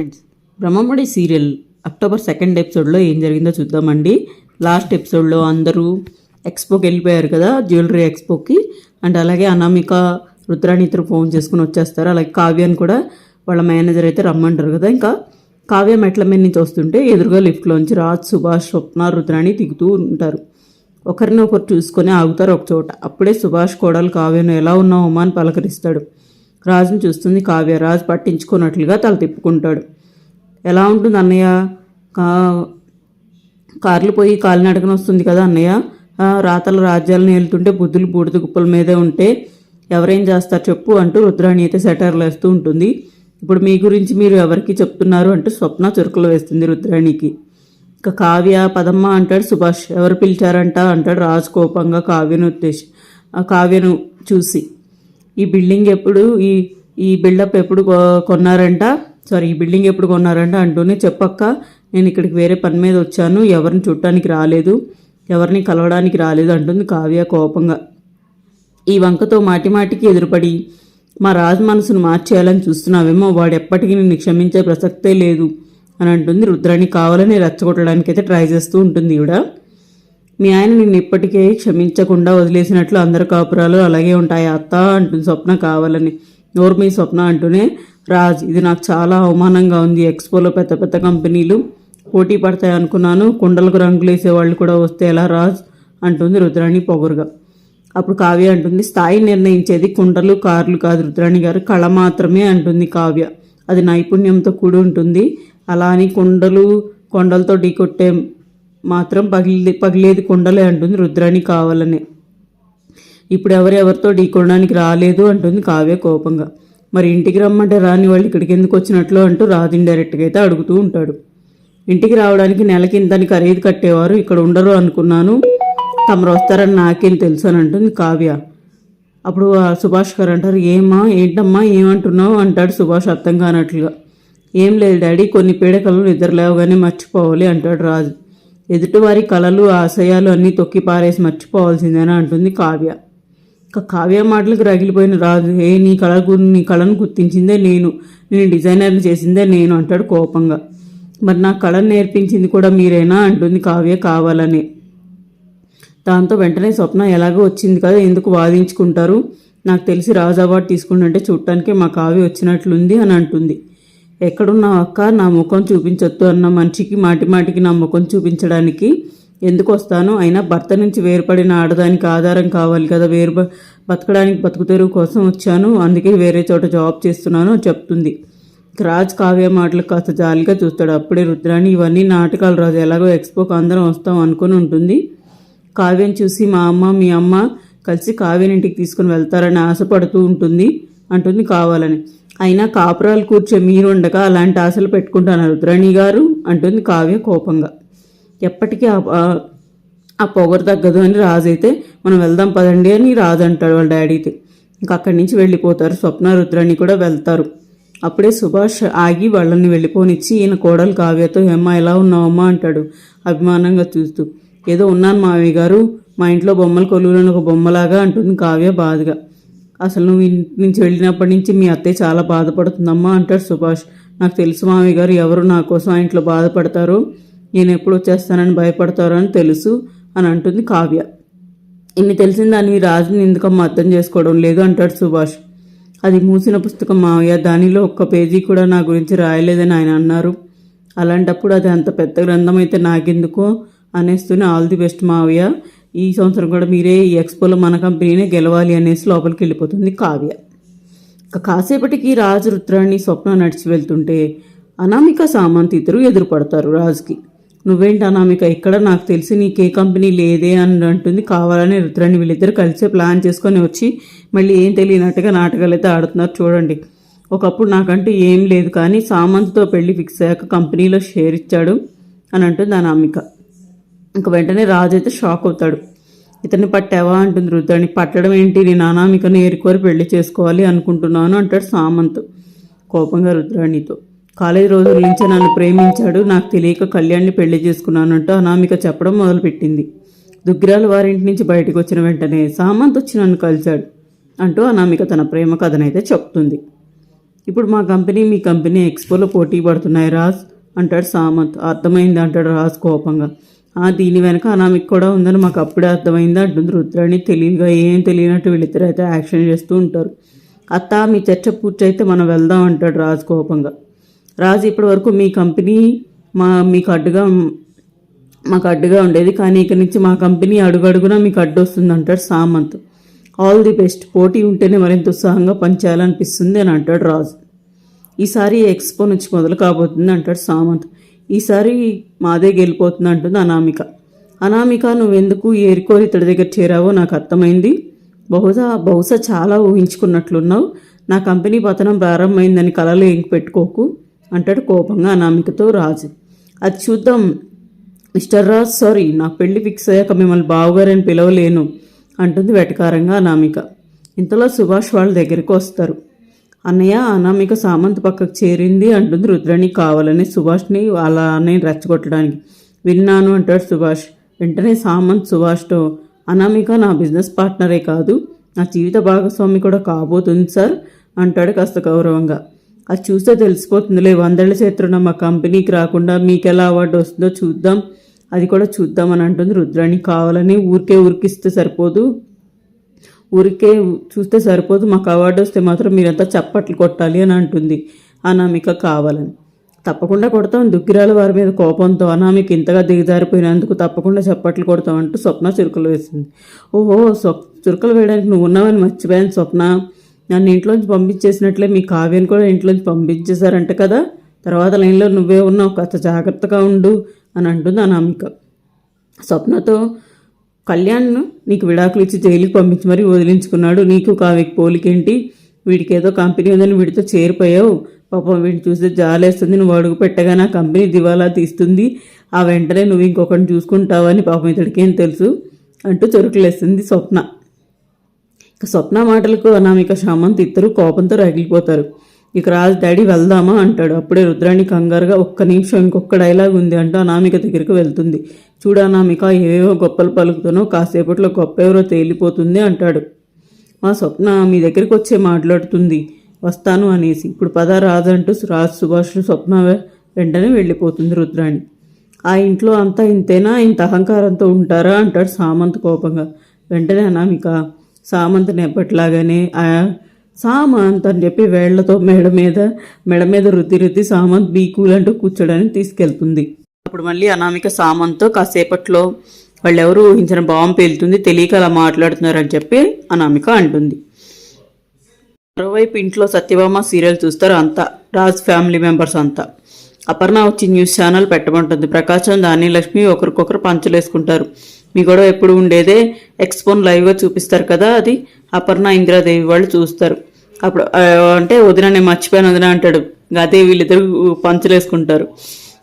Friends Brahmamudi serial October second ఎపిసోడ్లో ఏం జరిగిందో చూద్దామండి. లాస్ట్ ఎపిసోడ్లో అందరూ ఎక్స్పోకి వెళ్ళిపోయారు కదా జ్యువెలరీ ఎక్స్పోకి అండ్ అలాగే అనామిక రుద్రాణి ఇద్దరు ఫోన్ చేసుకుని వచ్చేస్తారు. అలాగే కావ్యాన్ని కూడా వాళ్ళ మేనేజర్ అయితే రమ్మంటారు కదా. ఇంకా కావ్య మెట్ల మీద నుంచి వస్తుంటే ఎదురుగా లిఫ్ట్లోంచి రాజ్ సుభాష్ స్వప్న రుద్రాణి దిగుతూ ఉంటారు. ఒకరిని ఒకరు చూసుకొని ఆగుతారు ఒక చోట. అప్పుడే సుభాష్ కోడలు కావ్యను ఎలా ఉన్నావు అని పలకరిస్తాడు. రాజును చూస్తుంది కావ్య. రాజు పట్టించుకున్నట్లుగా తల తిప్పుకుంటాడు. ఎలా ఉంటుంది అన్నయ్య? కా కార్లు పోయి కాలినడకన వస్తుంది కదా అన్నయ్య? రాతల రాజ్యాలను వెళ్తుంటే బుద్ధులు బూడిద కుప్పల మీదే ఉంటే ఎవరేం చేస్తారు చెప్పు అంటూ రుద్రాణి అయితే సెటర్లు వేస్తూ ఉంటుంది. ఇప్పుడు మీ గురించి మీరు ఎవరికి చెప్తున్నారు అంటూ స్వప్న చురుకులు వేస్తుంది రుద్రాణికి. ఇక కావ్య పదమ్మ అంటాడు సుభాష్. ఎవరు పిలిచారంట? అంటాడు రాజు కోపంగా కావ్యను ఉద్దేశం ఆ కావ్యను చూసి. ఈ బిల్డింగ్ ఎప్పుడు ఈ ఈ బిల్డప్ ఎప్పుడు కొ- కొన్నారంట? సారీ ఈ బిల్డింగ్ ఎప్పుడు కొన్నారంట అంటూనే చెప్పక్క. నేను ఇక్కడికి వేరే పని మీద వచ్చాను. ఎవరిని చూడటానికి రాలేదు. ఎవరిని కలవడానికి రాలేదు అంటుంది కావ్య కోపంగా. ఈ వంకతో మాటిమాటికి ఎదురుపడి మా రాజు మనసును మార్చేయాలని చూస్తున్నావేమో వాడు ఎప్పటికీ నిన్ను క్షమించే ప్రసక్తే లేదు అని అంటుంది రుద్రాన్ని కావాలని రెచ్చగొట్టడానికైతే అయితే ట్రై చేస్తూ ఉంటుంది ఈవిడ. మీ ఆయన నిన్ను ఇప్పటికే క్షమించకుండా వదిలేసినట్లు అందరి కాపురాలు అలాగే ఉంటాయి. అత్త అంటుంది స్వప్న కావాలని. నోరు మీ స్వప్న అంటూనే రాజ్ ఇది నాకు చాలా అవమానంగా ఉంది. ఎక్స్పోలో పెద్ద పెద్ద కంపెనీలు పోటీ పడతాయి అనుకున్నాను. కుండలకు రంగులు వేసేవాళ్ళు కూడా వస్తే ఎలా రాజ్? అంటుంది రుద్రాణి పొగరుగా. అప్పుడు కావ్య అంటుంది స్థాయి నిర్ణయించేది కుండలు కార్లు కాదు రుద్రాణి గారు. కళ మాత్రమే అంటుంది కావ్య. అది నైపుణ్యంతో కూడి ఉంటుంది. అలా అని కుండలు కొండలతో ఢీకొట్టే మాత్రం పగిలి పగిలేది కుండలే అంటుంది రుద్రాణి కావాలని. ఇప్పుడు ఎవరెవరితో ఢీకొనడానికి రాలేదు అంటుంది కావ్య కోపంగా. మరి ఇంటికి రమ్మంటే రాని వాళ్ళు ఇక్కడికి ఎందుకు వచ్చినట్లు అంటూ రాదు ఇండైరెక్ట్గా అయితే అడుగుతూ ఉంటాడు. ఇంటికి రావడానికి నెలకి ఇంతని ఖరీదు కట్టేవారు ఇక్కడ ఉండరు అనుకున్నాను. తమరు వస్తారని నాకేం తెలుసు అని అంటుంది కావ్య. అప్పుడు సుభాష్ గారు అంటారు ఏమా ఏంటమ్మా ఏమంటున్నావు? అంటాడు సుభాష్ అర్థం కానట్లుగా. ఏం లేదు డాడీ కొన్ని పీడకలు నిద్ర లేవగానే మర్చిపోవాలి అంటాడు రాజు. ఎదుటివారి కళలు ఆశయాలు అన్నీ తొక్కిపారేసి మర్చిపోవాల్సిందని మర్చిపోవాల్సిందేనా అంటుంది కావ్య. ఇక కావ్య మాటలకు రగిలిపోయిన రాజు ఏ నీ కళ నీ కళను గుర్తించిందే నేను. నేను డిజైనర్ని చేసిందే నేను అంటాడు కోపంగా. మరి నా కళను నేర్పించింది కూడా మీరేనా? అంటుంది కావ్య కావాలని. దాంతో వెంటనే స్వప్న ఎలాగో వచ్చింది కదా ఎందుకు వాదించుకుంటారు? నాకు తెలిసి రాజు అవార్డు తీసుకుంటుంటే చూడటానికి మా కావ్య వచ్చినట్లుంది అని అంటుంది. ఎక్కడున్నావు అక్క? నా ముఖం చూపించొద్దు అన్న మనిషికి మాటి మాటికి నా ముఖం చూపించడానికి ఎందుకు వస్తాను? అయినా భర్త నుంచి వేరుపడిన ఆడదానికి ఆధారం కావాలి కదా. వేరు బతకడానికి బతుకుతెరువు కోసం వచ్చాను. అందుకే వేరే చోట జాబ్ చేస్తున్నాను చెప్తుంది. రాజ్ కావ్య మాటలు కాస్త జాలిగా చూస్తాడు. అప్పుడే రుద్రాణి ఇవన్నీ నాటకాలు రాజు. ఎలాగో ఎక్స్పోకి అందరం వస్తాం అనుకుని ఉంటుంది. కావ్యం చూసి మా అమ్మ మీ అమ్మ కలిసి కావ్యని ఇంటికి తీసుకుని వెళ్తారని ఆశపడుతూ ఉంటుంది. అంటుంది కావాలని. అయినా కాపురాలు కూర్చో మీరు ఉండగా అలాంటి ఆశలు పెట్టుకుంటాను రుద్రాణి గారు అంటుంది కావ్య కోపంగా. ఎప్పటికీ ఆ- పొగరు తగ్గదు అని రాజు అయితే మనం వెళ్దాం పదండి అని రాజు అంటాడు వాళ్ళ డాడీతో ఇంకా అక్కడి నుంచి వెళ్ళిపోతారు. స్వప్న రుద్రాణి కూడా వెళ్తారు. అప్పుడే సుభాష్ ఆగి వాళ్ళని వెళ్ళిపోనిచ్చి ఈయన కోడలు కావ్యతో ఏమ్మా ఎలా ఉన్నావమ్మా? అంటాడు అభిమానంగా చూస్తూ. ఏదో ఉన్నాను మావయ్య గారు మా ఇంట్లో బొమ్మలు కొలువులను ఒక బొమ్మలాగా అంటుంది కావ్య బాధగా. అసలు నువ్వు నుంచి వెళ్ళినప్పటి నుంచి మీ అత్తయ్య చాలా బాధపడుతుందమ్మా అంటాడు సుభాష్. నాకు తెలుసు మావయ్య గారు ఎవరు నా కోసం ఆ ఇంట్లో బాధపడతారో. నేను ఎప్పుడు వచ్చేస్తానని భయపడతారో అని తెలుసు అని అంటుంది కావ్య. ఇన్ని తెలిసిన దాన్ని రాజుని ఎందుకమ్మా అర్థం చేసుకోవడం లేదు అంటాడు సుభాష్. అది మూసిన పుస్తకం మావయ్య దానిలో ఒక్క పేజీ కూడా నా గురించి రాయలేదని ఆయన అన్నారు. అలాంటప్పుడు అది అంత పెద్ద గ్రంథం అయితే నాకెందుకో అనేస్తూనే ఆల్ ది బెస్ట్ మావయ్య. ఈ సంవత్సరం కూడా మీరే ఈ ఎక్స్పోలో మన కంపెనీనే గెలవాలి అనేసి లోపలికి వెళ్ళిపోతుంది కావ్య. ఇక కాసేపటికి రాజు రుద్రాన్ని స్వప్న నడిచి వెళ్తుంటే అనామిక సామంత్ ఇద్దరు ఎదురుపడతారు రాజుకి. నువ్వేంటి అనామిక ఇక్కడ నాకు తెలిసి నీకే కంపెనీ లేదే అని అంటుంది కావాలని రుద్రాన్ని వీళ్ళిద్దరు కలిసే ప్లాన్ చేసుకొని వచ్చి మళ్ళీ ఏం తెలియనట్టుగా నాటకాలు అయితే ఆడుతున్నారు చూడండి. ఒకప్పుడు నాకంటూ ఏం లేదు కానీ సామంత్తో పెళ్ళి ఫిక్స్ అయ్యాక కంపెనీలో షేర్ ఇచ్చాడు అని అంటుంది అనామిక. ఇంక వెంటనే రాజు అయితే షాక్ అవుతాడు. ఇతన్ని పట్టావా? అంటుంది రుద్రాణి పట్టడం ఏంటి? నేను అనామికను ఏరుకోరి పెళ్ళి చేసుకోవాలి అనుకుంటున్నాను అంటాడు సామంత్ కోపంగా రుద్రాణితో కాలేజీ రోజుల నుంచి నన్ను ప్రేమించాడు. నాకు తెలియక కళ్యాణ్ని పెళ్ళి చేసుకున్నాను అంటూ అనామిక చెప్పడం మొదలుపెట్టింది. దుగ్గిరాల వారింటి నుంచి బయటకు వచ్చిన వెంటనే సామంత్ వచ్చి నన్ను కలిశాడు అంటూ అనామిక తన ప్రేమ కథనైతే చెప్తుంది. ఇప్పుడు మా కంపెనీ మీ కంపెనీ ఎక్స్పోలో పోటీ పడుతున్నాయి రాజ్ అంటాడు సామంత్. అర్థమైంది? అంటాడు రాజ్ కోపంగా. దీని వెనక అనామిక్ కూడా ఉందని మాకు అప్పుడే అర్థమైంది. అంటుంది రుద్రాణి తెలివిగా ఏం తెలియనట్టు వీళ్ళిద్దరు అయితే యాక్షన్ చేస్తూ ఉంటారు. అత్త మీ చర్చ పూర్తయితే మనం వెళ్దాం అంటాడు రాజు కోపంగా. రాజు ఇప్పటి వరకు మీ కంపెనీ మా మీకు అడ్డుగా మాకు అడ్డుగా ఉండేది కానీ ఇక్కడి నుంచి మా కంపెనీ అడుగడుగున మీకు అడ్డు వస్తుంది అంటాడు సామంత్. ఆల్ ది బెస్ట్ పోటీ ఉంటేనే మరింత ఉత్సాహంగా పనిచేయాలనిపిస్తుంది అని అంటాడు రాజు. ఈసారి ఎక్స్పో నుంచి మొదలు కాబోతుంది అంటాడు సామంత్. ఈసారి మాదే గెలిపోతుంది అంటుంది అనామిక. అనామిక నువ్వెందుకు ఏరికో ఇతడి దగ్గర చేరావో నాకు అర్థమైంది. బహుశా బహుశా చాలా ఊహించుకున్నట్లున్నావు. నా కంపెనీ పతనం ప్రారంభమైందని కలలు ఏం పెట్టుకోకు అంటాడు కోపంగా అనామికతో రాజు. అది చూద్దాం. మిస్టర్ రాజ్ సారీ నా పెళ్ళి ఫిక్స్ అయ్యాక మిమ్మల్ని బావగారని పిలవలేను అంటుంది వెటకారంగా అనామిక. ఇంతలో సుభాష్ వాళ్ళ దగ్గరికి వస్తారు. అన్నయ్య అనామిక సామంత్ పక్కకు చేరింది అంటుంది రుద్రాణి కావాలని సుభాష్ని అలానే రెచ్చగొట్టడానికి. విన్నాను అంటాడు సుభాష్. వెంటనే సామంత్ సుభాష్తో అనామిక నా బిజినెస్ పార్ట్నరే కాదు. నా జీవిత భాగస్వామి కూడా కాబోతుంది సార్ అంటాడు కాస్త గౌరవంగా. అది చూస్తే తెలిసిపోతుందిలే. వందేళ్ళ చేతున్న మా కంపెనీకి రాకుండా మీకు ఎలా అవార్డు వస్తుందో చూద్దాం. అది కూడా చూద్దామని అంటుంది రుద్రాణి కావాలని ఊరికే ఊరికిస్తే సరిపోదు. ఊరికే చూస్తే సరిపోదు మాకు అవార్డు వస్తే మాత్రం మీరంతా చప్పట్లు కొట్టాలి అని అంటుంది. అనామిక కావాలని. తప్పకుండా కొడతాం దుగ్గిరాల వారి మీద కోపంతో అనామిక ఇంతగా దిగజారిపోయినందుకు తప్పకుండా చప్పట్లు కొడతాం అంటూ స్వప్న చురుకలు వేసింది. ఓహో స్వప్ చురుకలు వేయడానికి నువ్వు ఉన్నావని మర్చిపోయాను స్వప్న. నన్ను ఇంట్లోంచి పంపించేసినట్లే మీ కావ్యను కూడా ఇంట్లోంచి పంపించేశారంట కదా. తర్వాత లైన్లో నువ్వే ఉన్నావు కాస్త జాగ్రత్తగా ఉండు అని అంటుంది అనామిక. స్వప్నతో కళ్యాణ్ను నీకు విడాకులు ఇచ్చి జైలుకి పంపించి మరీ వదిలించుకున్నాడు. నీకు కావికి పోలికేంటి? వీడికి ఏదో కంపెనీ ఉందని వీడితో చేరిపోయావు. పాపం వీడిని చూస్తే జాలేస్తుంది. నువ్వు అడుగు పెట్టగా నా కంపెనీ దివాలా తీస్తుంది. ఆ వెంటనే నువ్వు ఇంకొకరిని చూసుకుంటావని పాపం ఇతడికేం తెలుసు? అంటూ చురుకులేస్తుంది స్వప్న. ఇక స్వప్న మాటలకు అనామిక శామంత్ ఇద్దరు కోపంతో రగిలిపోతారు. ఇక రాజు డాడీ వెళ్దామా? అంటాడు. అప్పుడే రుద్రాణి కంగారుగా ఒక్క నిమిషం ఇంకొక డైలాగ్ ఉంది అంటూ అనామిక దగ్గరికి వెళ్తుంది. చూడు అనామిక ఏవేవో గొప్పలు పలుకుతానో కాసేపట్లో గొప్ప ఎవరో తేలిపోతుంది అంటాడు. మా స్వప్న మీ దగ్గరికి వచ్చే మాట్లాడుతుంది. వస్తాను అనేసి. ఇప్పుడు పద రాజు అంటూ రాజు సుభాష్ స్వప్న వెంటనే వెళ్ళిపోతుంది రుద్రాణి. ఆ ఇంట్లో అంతా ఇంతేనా? ఇంత అహంకారంతో ఉంటారా? అంటాడు సామంత్ కోపంగా. వెంటనే అనామిక సామంత్ని ఎప్పట్లాగానే ఆ సామంత్ అని చెప్పి వేళ్ళతో మెడ మీద మెడ మీద రుద్ది రుద్ది సామంత్ బీ అంటూ కూర్చోడానికి తీసుకెళ్తుంది. అప్పుడు మళ్ళీ అనామిక సామంత్తో కాసేపట్లో వాళ్ళెవరూ ఊహించిన బాంబు పేలుతుంది తెలియక అలా మాట్లాడుతున్నారని చెప్పి అనామిక అంటుంది. మరోవైపు ఇంట్లో సత్యభామ సీరియల్ చూస్తారు అంతా రాజ్ ఫ్యామిలీ మెంబర్స్ అంతా. అపర్ణ వచ్చి న్యూస్ ఛానల్ పెట్టమంటుంది. ప్రకాశం దాని లక్ష్మి ఒకరికొకరు పంచలేసుకుంటారు. మీ గొడవ ఎప్పుడు ఉండేదే? ఎక్స్పోన్ లైవ్గా చూపిస్తారు కదా అది. అపర్ణ ఇందిరాదేవి వాళ్ళు చూస్తారు. అప్పుడు అంటే వదిన నేను మర్చిపోయాను వదిన అంటాడు. అదే వీళ్ళిద్దరు పంచలేసుకుంటారు.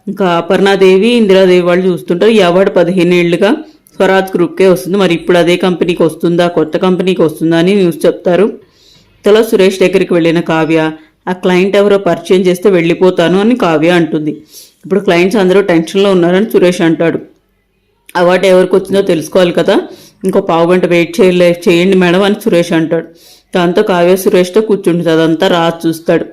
ఇంకా అపర్ణాదేవి ఇందిరాదేవి వాళ్ళు చూస్తుంటారు. ఈ అవార్డు పదిహేను ఏళ్ళుగా స్వరాజ్ గ్రూప్కే వస్తుంది. మరి ఇప్పుడు అదే కంపెనీకి వస్తుందా? కొత్త కంపెనీకి వస్తుందా అని న్యూస్ చెప్తారు. తల సురేష్ దగ్గరికి వెళ్ళిన కావ్య ఆ క్లయింట్ ఎవరో పరిచయం చేస్తే వెళ్ళిపోతాను అని కావ్య అంటుంది. ఇప్పుడు క్లయింట్స్ అందరూ టెన్షన్లో ఉన్నారని సురేష్ అంటాడు. అవార్డు ఎవరికి వచ్చిందో తెలుసుకోవాలి కదా. ఇంకో పావు గంట వెయిట్ చేయలే చేయండి మేడం అని సురేష్ అంటాడు. దాంతో కావ్య సురేష్తో కూర్చుంటుంది. అదంతా రాజు చూస్తాడు.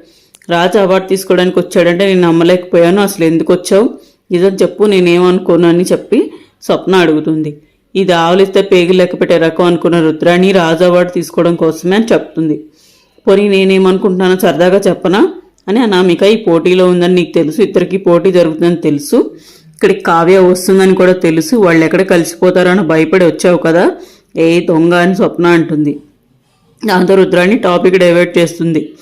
రాజు అవార్డు తీసుకోవడానికి వచ్చాడంటే నేను నమ్మలేకపోయాను. అసలు ఎందుకు వచ్చావు? నిజం చెప్పు నేనేమనుకోను అని చెప్పి స్వప్న అడుగుతుంది. ఇది ఆవులిస్తే పేగి లెక్క పెట్టే రకం అనుకున్న రుద్రాణి రాజు అవార్డు తీసుకోవడం కోసమే అని చెప్తుంది. పోనీ నేనేమనుకుంటున్నానో సరదాగా చెప్పనా? అని అనామిక ఈ పోటీలో ఉందని నీకు తెలుసు. ఇద్దరికి పోటీ జరుగుతుందని తెలుసు. ఇక్కడికి కావ్య వస్తుందని కూడా తెలుసు. వాళ్ళు ఎక్కడ కలిసిపోతారో అని భయపడి వచ్చావు కదా? ఏ దొంగ అని స్వప్న అంటుంది. దాంతో రుద్రాన్ని టాపిక్ డైవర్ట్ చేస్తుంది.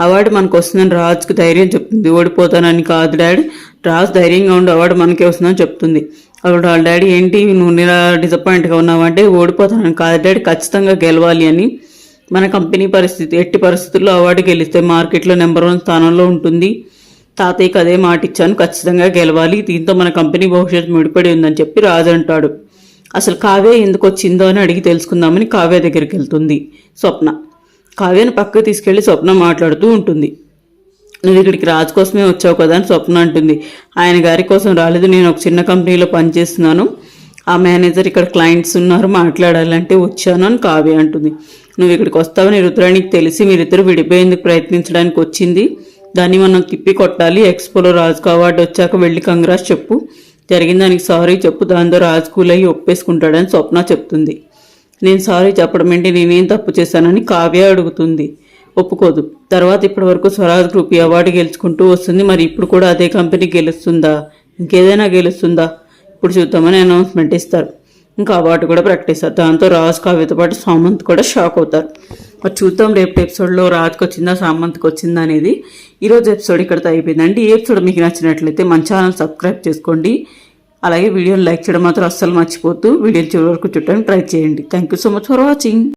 అవార్డు మనకు వస్తుందని రాజుకి ధైర్యం చెప్తుంది. ఓడిపోతానని కాదు డాడీ. రాజు ధైర్యంగా ఉండి అవార్డు మనకే వస్తుందని చెప్తుంది. అప్పుడు వాళ్ళ డాడీ ఏంటి నువ్వు నిలా డిసప్పాయింట్గా ఉన్నావంటే ఓడిపోతానని కాదు డాడీ. ఖచ్చితంగా గెలవాలి అని. మన కంపెనీ పరిస్థితి ఎట్టి పరిస్థితుల్లో అవార్డు గెలిస్తే మార్కెట్లో నెంబర్ వన్ స్థానంలో ఉంటుంది. తాతయ్యకి అదే మాట ఇచ్చాను ఖచ్చితంగా గెలవాలి. దీంతో మన కంపెనీ భవిష్యత్తు ముడిపడి ఉందని చెప్పి రాజు అంటాడు. అసలు కావ్య ఎందుకు వచ్చిందో అని అడిగి తెలుసుకుందామని కావ్య దగ్గరికి వెళ్తుంది స్వప్న. కావ్యను పక్కకు తీసుకెళ్ళి స్వప్న మాట్లాడుతూ ఉంటుంది. నువ్వు ఇక్కడికి రాజు కోసమే వచ్చావు కదా అని స్వప్న అంటుంది. ఆయన గారి కోసం రాలేదు నేను ఒక చిన్న కంపెనీలో పనిచేస్తున్నాను. ఆ మేనేజర్ ఇక్కడ క్లయింట్స్ ఉన్నారు మాట్లాడాలంటే వచ్చాను అని కావ్య అంటుంది. నువ్వు ఇక్కడికి వస్తావని రుద్రానికి తెలిసి మీరిద్దరు విడిపోయేందుకు ప్రయత్నించడానికి వచ్చింది. దాన్ని మనం తిప్పి కొట్టాలి. ఎక్స్పోలో రాజుకు అవార్డు వచ్చాక వెళ్ళి కంగ్రాస్ చెప్పు. జరిగిన దానికి సారీ చెప్పు. దాంతో రాజు కూలయ్యి ఒప్పేసుకుంటాడని స్వప్న చెప్తుంది. నేను సారీ చెప్పడం ఏంటి? నేనేం తప్పు చేశానని కావ్య అడుగుతుంది. ఒప్పుకోదు. తర్వాత ఇప్పటి వరకు స్వరాజ్ గ్రూప్ అవార్డు గెలుచుకుంటూ వస్తుంది. మరి ఇప్పుడు కూడా అదే కంపెనీ గెలుస్తుందా? ఇంకేదైనా గెలుస్తుందా? ఇప్పుడు చూద్దామని అనౌన్స్మెంట్ ఇస్తారు. ఇంకా అవార్డు కూడా ప్రకటిస్తారు దాంతో రాజ్ కావ్యతో పాటు సామంత్ కూడా షాక్ అవుతారు. మరి చూద్దాం రేపు ఎపిసోడ్లో రాజ్కి వచ్చిందా సామంత్కి వచ్చిందా అనేది. ఈరోజు ఎపిసోడ్ ఇక్కడితో అయిపోయిందండి. ఈ ఎపిసోడ్ మీకు నచ్చినట్లయితే మన ఛానల్ సబ్స్క్రైబ్ చేసుకోండి. అలాగే వీడియోని లైక్ చేయడం మాత్రం అస్సలు మర్చిపోతూ వీడియోని చివరి వరకు చుట్టడానికి ట్రై చేయండి. Thank you so much for watching